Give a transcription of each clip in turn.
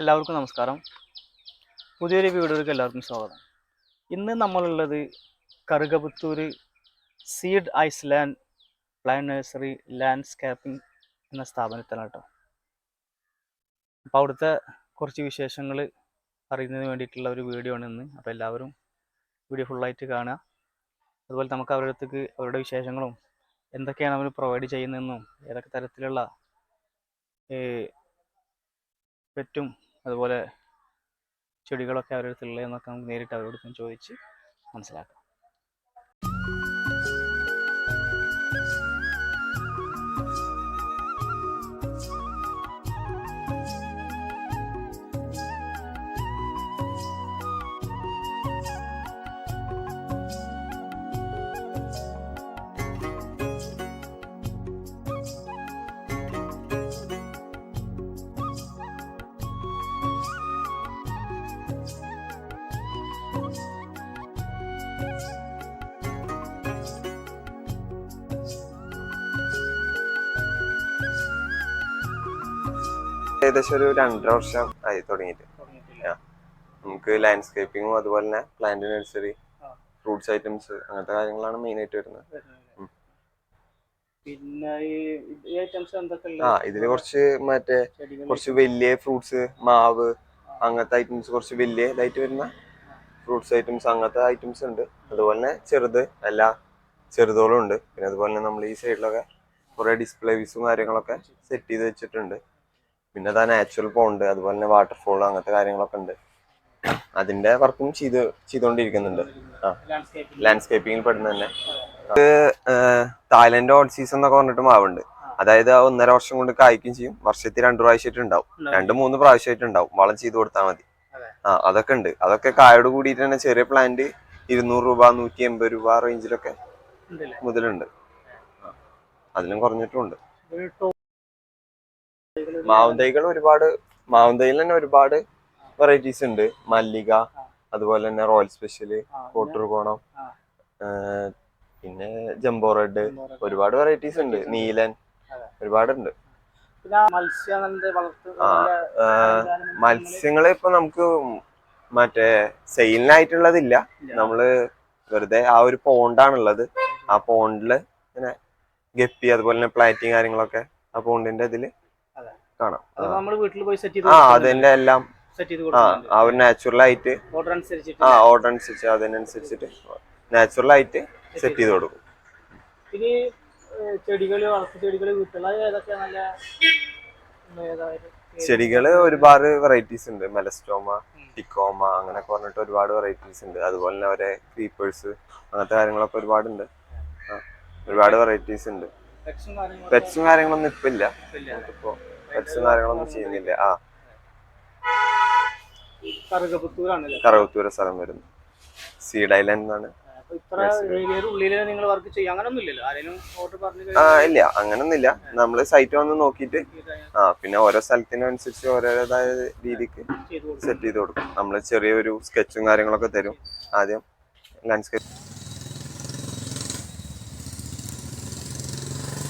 എല്ലാവർക്കും നമസ്കാരം. പുതിയൊരു വീഡിയോയിലേക്ക് എല്ലാവർക്കും സ്വാഗതം. ഇന്ന് നമ്മളുള്ളത് Karukaputhur seed island plant nursery landscaping എന്ന സ്ഥാപനത്തിലാണ് കേട്ടോ അപ്പോൾ അവിടുത്തെ കുറച്ച് വിശേഷങ്ങൾ അറിയുന്നതിന് വേണ്ടിയിട്ടുള്ള ഒരു വീഡിയോ ആണ് ഇന്ന്. അപ്പോൾ എല്ലാവരും വീഡിയോ ഫുള്ളായിട്ട് കാണുക. അതുപോലെ നമുക്ക് അവരുടെ അടുത്തേക്ക് അവരുടെ വിശേഷങ്ങളും എന്തൊക്കെയാണ് അവർ പ്രൊവൈഡ് ചെയ്യുന്നതെന്നും ഏതൊക്കെ തരത്തിലുള്ള പെറ്റും അതുപോലെ ചെടികളൊക്കെ അവരുടെ അടുത്തുള്ളതെന്നൊക്കെ നമുക്ക് നേരിട്ട് അവരോട് ചോദിച്ച് മനസ്സിലാക്കാം. ഏകദേശം ഒരു രണ്ടര വർഷം ആയി തുടങ്ങിയിട്ട്. നമുക്ക് ലാൻഡ്സ്കേപ്പിംഗും അതുപോലെ തന്നെ പ്ലാന്റ് നഴ്സറി ഫ്രൂട്ട്സ് ഐറ്റംസ് അങ്ങനത്തെ കാര്യങ്ങളാണ് മെയിൻ ആയിട്ട് വരുന്നത്. പിന്നെ ഈ ഐറ്റംസ് എന്തൊക്കെ ആ ഇതിൽ കുറച്ച് മറ്റേ കുറച്ച് വലിയ ഫ്രൂട്ട്സ് മാവ് അങ്ങനത്തെ ഐറ്റംസ് കുറച്ച് വലിയ ഇതായിട്ട് വരുന്ന ഫ്രൂട്ട്സ് ഐറ്റംസ് അങ്ങനത്തെ ഐറ്റംസ് ഉണ്ട്. അതുപോലെ തന്നെ ചെറുത് എല്ലാ ചെറുതോളും ഉണ്ട്. പിന്നെ അതുപോലെ തന്നെ നമ്മൾ ഈ സൈഡിലൊക്കെ കുറെ ഡിസ്പ്ലേ വീസും കാര്യങ്ങളൊക്കെ സെറ്റ് ചെയ്ത് വെച്ചിട്ടുണ്ട്. പിന്നെ അതാ നാച്ചുറൽ പോണ്ട് അതുപോലെ തന്നെ വാട്ടർഫോൾ അങ്ങനത്തെ കാര്യങ്ങളൊക്കെ ഉണ്ട്. അതിന്റെ വർക്കും ചെയ്ത് ചെയ്തുകൊണ്ടിരിക്കുന്നുണ്ട് ആ ലാൻഡ്സ്കേപ്പിംഗിൽ പെടുന്ന തന്നെ. തായ്ലൻഡ് ഓൾ സീസൺ എന്നൊക്കെ പറഞ്ഞിട്ട് മാവുണ്ട്. അതായത് ആ ഒന്നര വർഷം കൊണ്ട് കായ്ക്കും ചെയ്യും. വർഷത്തിൽ രണ്ടു പ്രാവശ്യമായിട്ട് ഉണ്ടാവും. രണ്ട് മൂന്ന് പ്രാവശ്യമായിട്ട് ഉണ്ടാവും. വളം ചെയ്ത് കൊടുത്താൽ മതി. ആ അതൊക്കെ ഉണ്ട്. അതൊക്കെ കായോട് കൂടിയിട്ട് തന്നെ ചെറിയ പ്ലാന്റ് ഇരുന്നൂറ് രൂപ നൂറ്റി എൺപത് രൂപ റേഞ്ചിലൊക്കെ മുതലുണ്ട്. അതിലും കുറഞ്ഞിട്ടുണ്ട് മാവും തൈകൾ ഒരുപാട് മാവും തൈയിൽ തന്നെ ഒരുപാട് വെറൈറ്റീസ് ഉണ്ട്. മല്ലിക അതുപോലെ തന്നെ റോയൽ സ്പെഷ്യൽ കോട്ടൂർകോണം പിന്നെ? ജംബോ റെഡ് ഒരുപാട് വെറൈറ്റീസ് ഉണ്ട്. നീലൻ. ഒരുപാടുണ്ട്. മത്സ്യങ്ങൾ ഇപ്പൊ നമുക്ക് മറ്റേ സെയിലിനായിട്ടുള്ളതില്ല. നമ്മൾ വെറുതെ ആ ഒരു പോണ്ടാണുള്ളത് ആ പോണ്ടിൽ ഇങ്ങനെ ഗപ്പി അതുപോലെ തന്നെ പ്ലാറ്റിങ് കാര്യങ്ങളൊക്കെ ആ പോണ്ടിന്റെ ഇതിൽ. കാണാം. ആ. നമ്മൾ വീട്ടിൽ പോയി സെറ്റ് ചെയ്ത് ആ അതിന്റെ എല്ലാം ആ നാച്ചുറൽ ആയിട്ട് ആ ഓർഡർ അനുസരിച്ച് അതിനനുസരിച്ചിട്ട് നാച്ചുറൽ ആയിട്ട് സെറ്റ് ചെയ്ത് കൊടുക്കും. ഇനി ചെടികൾ വളർത്തു ചെടികൾ ചെടികൾ ഒരുപാട് വെറൈറ്റീസ് ഉണ്ട്. മെലസ്റ്റോമ ടിക്കോമ അങ്ങനെ പറഞ്ഞിട്ട് ഒരുപാട് വെറൈറ്റീസ് ഉണ്ട്. അതുപോലെ തന്നെ അവരെ ക്രീപ്പേഴ്സ് അങ്ങനത്തെ കാര്യങ്ങളൊക്കെ ഒരുപാടുണ്ട്. ഒരുപാട് വെറൈറ്റീസ് ഉണ്ട്. പെറ്റ്സും കാര്യങ്ങളൊന്നും ഇപ്പൊ ഇല്ല. ഇല്ല. ഇപ്പോ പെറ്റ്സും കാര്യങ്ങളൊന്നും ചെയ്യുന്നില്ല. ആ. കറവത്തൂര സ്ഥലം വരുന്നു. സീഡ് ഐലൻഡ് എന്നാണ്. ആ ഇല്ല. അങ്ങനൊന്നുമില്ല. നമ്മൾ സൈറ്റ് വന്ന് നോക്കിയിട്ട് ആ പിന്നെ ഓരോ സ്ഥലത്തിനനുസരിച്ച് ഓരോതായ രീതിക്ക് സെറ്റ് ചെയ്ത് കൊടുക്കും. നമ്മൾ ചെറിയൊരു സ്കെച്ചും കാര്യങ്ങളൊക്കെ തരും. ആദ്യം ലാൻഡ്സ്കേപ്പ് ടോപ്പ് ഏതാണ്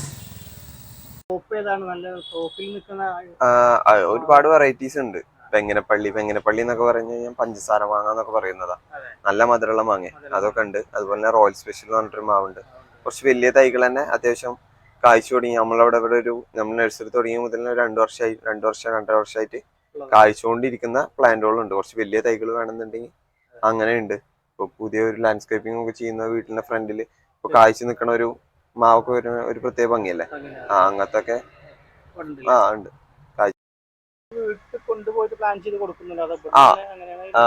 നല്ല ടോപ്പിൽ നിൽക്കുന്ന ഒരുപാട് വെറൈറ്റീസ് ഉണ്ട്. പെങ്ങനപ്പള്ളി പെങ്ങനപ്പള്ളി എന്നൊക്കെ പറഞ്ഞു കഴിഞ്ഞാൽ പഞ്ചസാര മാങ്ങ എന്നൊക്കെ പറയുന്നതാ. നല്ല മധുരമുള്ള മാങ്ങ. അതൊക്കെ ഉണ്ട്. അതുപോലെ തന്നെ റോയൽ സ്പെഷ്യൽ എന്ന് പറഞ്ഞിട്ടൊരു മാവുണ്ട്. കുറച്ച് വലിയ തൈകൾ തന്നെ അത്യാവശ്യം കായ്ച്ചു തുടങ്ങി. നമ്മളവിടെ ഇവിടെ ഒരു നമ്മൾ നഴ്സറി തുടങ്ങിയ മുതൽ രണ്ടു വർഷമായി രണ്ട് വർഷം രണ്ടര വർഷമായിട്ട് കായ്ച്ചുകൊണ്ടിരിക്കുന്ന പ്ലാന്റുകളുണ്ട് കുറച്ച് വലിയ തൈകൾ വേണമെന്നുണ്ടെങ്കിൽ അങ്ങനെയുണ്ട് ഇപ്പൊ പുതിയ ഒരു ലാൻഡ്സ്കേപ്പിംഗ് ഒക്കെ ചെയ്യുന്ന വീട്ടിന്റെ ഫ്രണ്ടിൽ ഇപ്പൊ കായ്ച്ചു നിൽക്കുന്ന ഒരു മാവൊക്കെ വരുന്ന ഒരു പ്രത്യേക ഭംഗിയല്ലേ? ആ അങ്ങനത്തെ ഒക്കെ ആ ഉണ്ട്. ആ.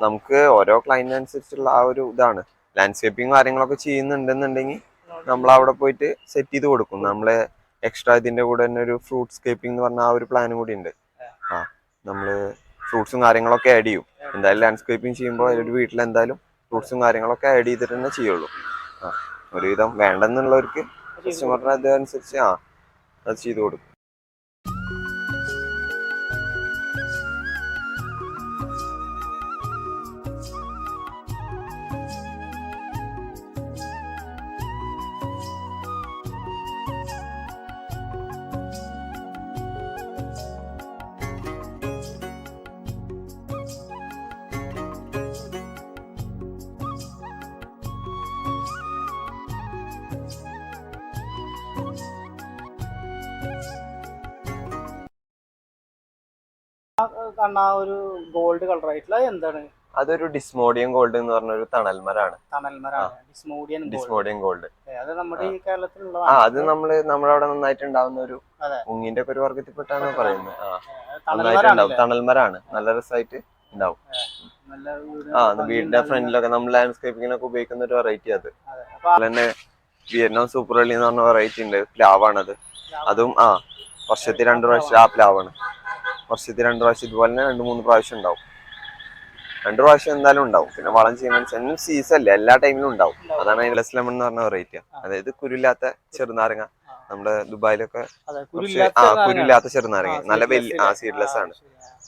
നമുക്ക് ഓരോ ക്ലൈന്റിനനുസരിച്ചുള്ള ആ ഒരു ഇതാണ്. ലാൻഡ്സ്കേപ്പിംഗ് കാര്യങ്ങളൊക്കെ ചെയ്യുന്നുണ്ടെന്നുണ്ടെങ്കിൽ നമ്മൾ അവിടെ പോയിട്ട് സെറ്റ് ചെയ്ത് കൊടുക്കും. നമ്മൾ എക്സ്ട്രാ ഇതിന്റെ കൂടെ തന്നെ ഒരു ഫ്രൂട്ട് സ്കേപ്പിംഗ് എന്ന് പറഞ്ഞ ആ ഒരു പ്ലാനും കൂടി ഉണ്ട്. ആ. നമ്മൾ ഫ്രൂട്ട്സും കാര്യങ്ങളൊക്കെ ആഡ് ചെയ്യും. എന്തായാലും ലാൻഡ്സ്കേപ്പിംഗ് ചെയ്യുമ്പോൾ ഒരു വീട്ടിൽ എന്തായാലും ഫ്രൂട്ട്സും കാര്യങ്ങളൊക്കെ ആഡ് ചെയ്തിട്ട് തന്നെ ചെയ്യുള്ളൂ. ആ. ഒരുവിധം വേണ്ടെന്നുള്ളവർക്ക് കസ്റ്റമറിന് അതനുസരിച്ച് ആ അത് ചെയ്തു കൊടുക്കും. ആ ഒരു ഗോൾഡ് കളർ ആയിട്ടുള്ള എന്താണ്? അതൊരു ഡിസ്മോഡിയം ഗോൾഡ് എന്ന് പറഞ്ഞ ഒരു തണൽമരാണ്. തണൽമരാണ് ഡിസ്മോഡിയൻ ഡിസ്മോഡിയം ഗോൾഡ് അത് നമ്മുടെ ഈ ആ അത് നമ്മൾ അവിടെ നന്നായിട്ട് ഉണ്ടാവുന്ന ഒരു മുങ്ങിന്റെ ഉങ്ങിന്റെ ഒക്കെ ഒരു വർഗത്തിൽപ്പെട്ടാണ് പറയുന്നത്. ആ. നന്നായിട്ട് തണൽമരാണ് ഉണ്ടാവും തണൽമരാണ്. നല്ല രസമായിട്ട് ഉണ്ടാവും. ആ വീടിന്റെ ഫ്രണ്ടിലൊക്കെ നമ്മൾ ലാൻഡ്സ്കേപ്പിങ്ങിനൊക്കെ ഉപയോഗിക്കുന്ന ഒരു വെറൈറ്റി അത്. തന്നെ വിയറ്റ്നാം സൂപ്പർ വെള്ളി എന്ന് പറഞ്ഞ വെറൈറ്റി ഉണ്ട്. പ്ലാവാണത്. അതും ആ വർഷത്തിൽ രണ്ടു പ്രാവശ്യം ആ പ്ലാവാണ്. വർഷത്തിൽ രണ്ട് പ്രാവശ്യം ഇതുപോലെ തന്നെ രണ്ട് മൂന്ന് പ്രാവശ്യം ഉണ്ടാവും. രണ്ട് പ്രാവശ്യം എന്തായാലും ഉണ്ടാവും. പിന്നെ വളം ചെയ്യുന്ന സീസൺ അല്ലേ? എല്ലാ ടൈമിലും ഉണ്ടാവും. അതാണ് ലെസ് ലെമൺ എന്ന് പറഞ്ഞ വെറൈറ്റി അതായത് കുരുല്ലാത്ത ചെറുനാരങ്ങ. നമ്മുടെ ദുബായിലൊക്കെ ആ കുരുല്ലാത്ത ചെറുനാരങ്ങ. നല്ല വലിയ ആ? സീഡ്ലെസ് ആണ്.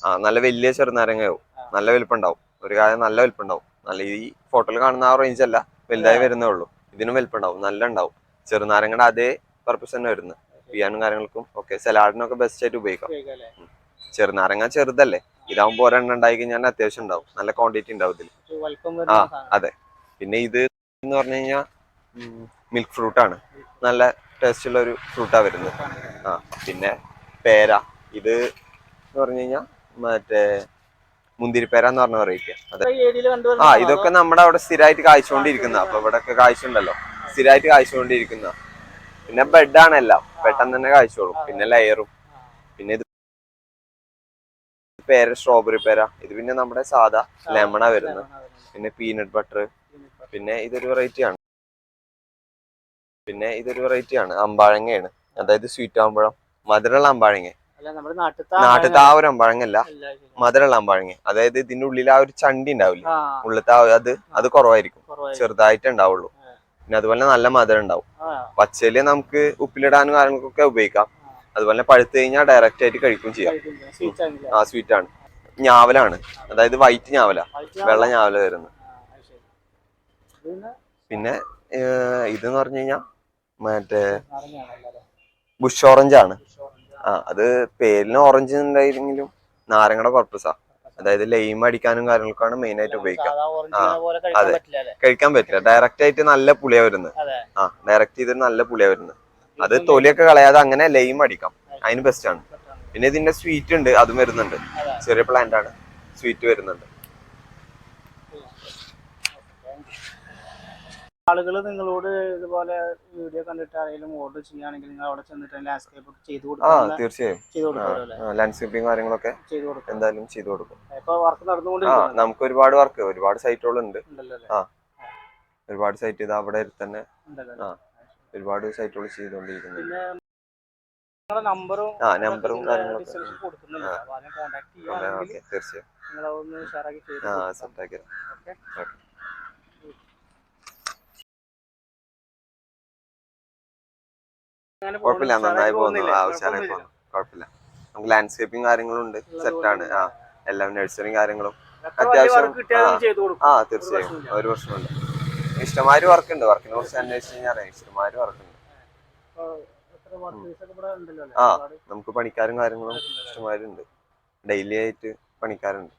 ആ. നല്ല വലിയ ചെറുനാരങ്ങയാവും നല്ല വലിപ്പം ഉണ്ടാവും ഒരു കാര്യം നല്ല വലിപ്പം ഉണ്ടാവും നല്ല ഈ ഫോട്ടോയിൽ കാണുന്ന ആ റേഞ്ച് അല്ല. വലുതായി വരുന്നേ ഉള്ളൂ. ഇതിനും വലിപ്പം ഉണ്ടാവും നല്ല ഉണ്ടാവും. ചെറുനാരങ്ങയുടെ അതേ പർപ്പസ് തന്നെ വരുന്നത്. പിയാനും കാര്യങ്ങൾക്കും ഒക്കെ സലാഡിനൊക്കെ ബെസ്റ്റ് ആയിട്ട് ഉപയോഗിക്കാം? ചെറുനാരങ്ങ ചെറുതല്ലേ? ഇതാവുമ്പോൾ ഒരെണ്ണം ഉണ്ടായി കഴിഞ്ഞാൽ അത്യാവശ്യം ഉണ്ടാവും. നല്ല ക്വാണ്ടിറ്റി ഉണ്ടാവും ഇതിൽ ആ അതെ. പിന്നെ ഇത് എന്ന് പറഞ്ഞു കഴിഞ്ഞാൽ മിൽക്ക് ഫ്രൂട്ട് ആണ്. നല്ല ടേസ്റ്റ് ഉള്ള ഒരു ഫ്രൂട്ടാ വരുന്നത്. ആ പിന്നെ പേര. ഇത് എന്ന് പറഞ്ഞു കഴിഞ്ഞാൽ മറ്റേ മുന്തിരിപ്പേര എന്ന് പറഞ്ഞ വെറൈറ്റി അതെ. ആ ഇതൊക്കെ നമ്മുടെ അവിടെ സ്ഥിരമായിട്ട് കായ്ച്ചുകൊണ്ടിരിക്കുന്ന അപ്പൊ ഇവിടെ ഒക്കെ കായ്ച്ചുണ്ടല്ലോ. സ്ഥിരമായിട്ട് കായ്ച്ചുകൊണ്ടിരിക്കുന്ന. പിന്നെ ബെഡാണ് എല്ലാം. പെട്ടെന്ന് തന്നെ കായ്ച്ചോളും. പിന്നെ ലെയറും പിന്നെ ഇത് പേര സ്ട്രോബെറി പേര. ഇത് പിന്നെ നമ്മുടെ സാധാ ലെമണ വരുന്നത്. പിന്നെ പീനട്ട് ബട്ടർ പിന്നെ ഇതൊരു വെറൈറ്റി ആണ്. പിന്നെ ഇതൊരു വെറൈറ്റി ആണ്. അമ്പാഴങ്ങയാണ്. അതായത് സ്വീറ്റ് ആകുമ്പഴം മധുരമുള്ള അമ്പാഴങ്ങ. നാട്ടിലത്തെ ആ ഒരു അമ്പാഴങ്ങല്ല. മധുരള്ള. മധുരമുള്ള അമ്പാഴങ്ങ. അതായത് ഇതിന്റെ ഉള്ളിൽ ആ ഒരു ചണ്ടി ഉണ്ടാവില്ല? ഉള്ളിലത്തെ അത് അത് കുറവായിരിക്കും. ചെറുതായിട്ട് ഉണ്ടാവുള്ളൂ. പിന്നെ അതുപോലെ നല്ല മധുരം ഉണ്ടാവും. പച്ചയിൽ നമുക്ക് ഉപ്പിലിടാനും കാര്യങ്ങൾക്കൊക്കെ ഉപയോഗിക്കാം. അതുപോലെ പഴുത്തു കഴിഞ്ഞാൽ ഡയറക്റ്റ് ആയിട്ട് കഴിക്കും ചെയ്യാം? ആ സ്വീറ്റ് ആണ്. ഞാവലാണ്. അതായത് വൈറ്റ് ഞാവല. വെള്ള. ഞാവല വരുന്നത്. പിന്നെ? ഇതെന്ന് പറഞ്ഞു കഴിഞ്ഞാൽ മറ്റേ ബുഷ് ഓറഞ്ച് ആണ്. ആ അത് പേരിന് ഓറഞ്ച് ഉണ്ടായിരുന്നെങ്കിലും നാരങ്ങയുടെ പർപ്പസാ അതായത് ലൈം അടിക്കാനും കാര്യങ്ങൾക്കാണ് മെയിൻ ആയിട്ട് ഉപയോഗിക്കുക. അതെ. കഴിക്കാൻ പറ്റില്ല. ഡയറക്റ്റ് ആയിട്ട് നല്ല പുളിയാ വരുന്നത്. ആ ഡയറക്റ്റ് ചെയ്തിട്ട് നല്ല പുളിയാ വരുന്നത്. അത് തൊലിയൊക്കെ കളയാതെ അങ്ങനെ ലൈം അടിക്കാം. അതിന് ബെസ്റ്റ് ആണ്. പിന്നെ ഇതിന്റെ സ്വീറ്റ് ഉണ്ട് അതും വരുന്നുണ്ട്. ചെറിയ പ്ലാന്റ് ആണ്. സ്വീറ്റ് വരുന്നുണ്ട്. ആളുകൾ നിങ്ങളോട് ഇതുപോലെ വീഡിയോ കണ്ടിട്ട് ആരെങ്കിലും ഓർഡർ ചെയ്യുകയാണെങ്കിൽ നിങ്ങൾ അവിടെ ചെന്നിട്ട് ലാൻഡ്സ്കേപ്പ് ചെയ്തു കൊടുക്കും. ആ തീർച്ചയായും. ചെയ്തു അല്ലേ? ലാൻഡ്സ്കേപ്പിംഗ് കാര്യങ്ങളൊക്കെ ചെയ്തു കൊടുക്കും. എന്തായാലും ചെയ്തു കൊടുക്കും. ഇപ്പൊ വർക്ക് ആ നമുക്ക് ഒരുപാട് വർക്ക് ഒരുപാട് സൈറ്റുകളുണ്ട്? ആ. ഒരുപാട് സൈറ്റ് ഇത് അവിടെ തന്നെ. ഉണ്ടല്ലോ? ഒരുപാട് സൈറ്റുകൾ ചെയ്തുകൊണ്ടിരിക്കുന്നുണ്ട്. നമ്പറും ആ, നമ്പറും കാര്യങ്ങളൊക്കെ. ഓക്കെ തീർച്ചയായും. ആ. സെറ്റാക്കി ഓക്കെ? കുഴപ്പമില്ല നന്നായി പോകുന്നു? ആ ഉഷാറായി പോകുന്നു. കുഴപ്പമില്ല. നമുക്ക് ലാൻഡ്സ്കേപ്പിംഗ് കാര്യങ്ങളും ഉണ്ട് സെറ്റാണ് ആണ്. ആ എല്ലാം നഴ്സറിയും കാര്യങ്ങളും അത്യാവശ്യം, ആ. തീർച്ചയായും. ഒരു പ്രശ്നമുണ്ട് ഇഷ്ടമാതിരി വർക്ക് ഉണ്ട് വർക്കിനെ കുറിച്ച് അന്വേഷിച്ച് കഴിഞ്ഞാൽ അറിയാം ഇഷ്ടമാതിരി വർക്ക് ഉണ്ട് ആ. നമുക്ക് പണിക്കാരും കാര്യങ്ങളും ഇഷ്ടമാരുണ്ട് ഡെയിലി ആയിട്ട് പണിക്കാരുണ്ട്.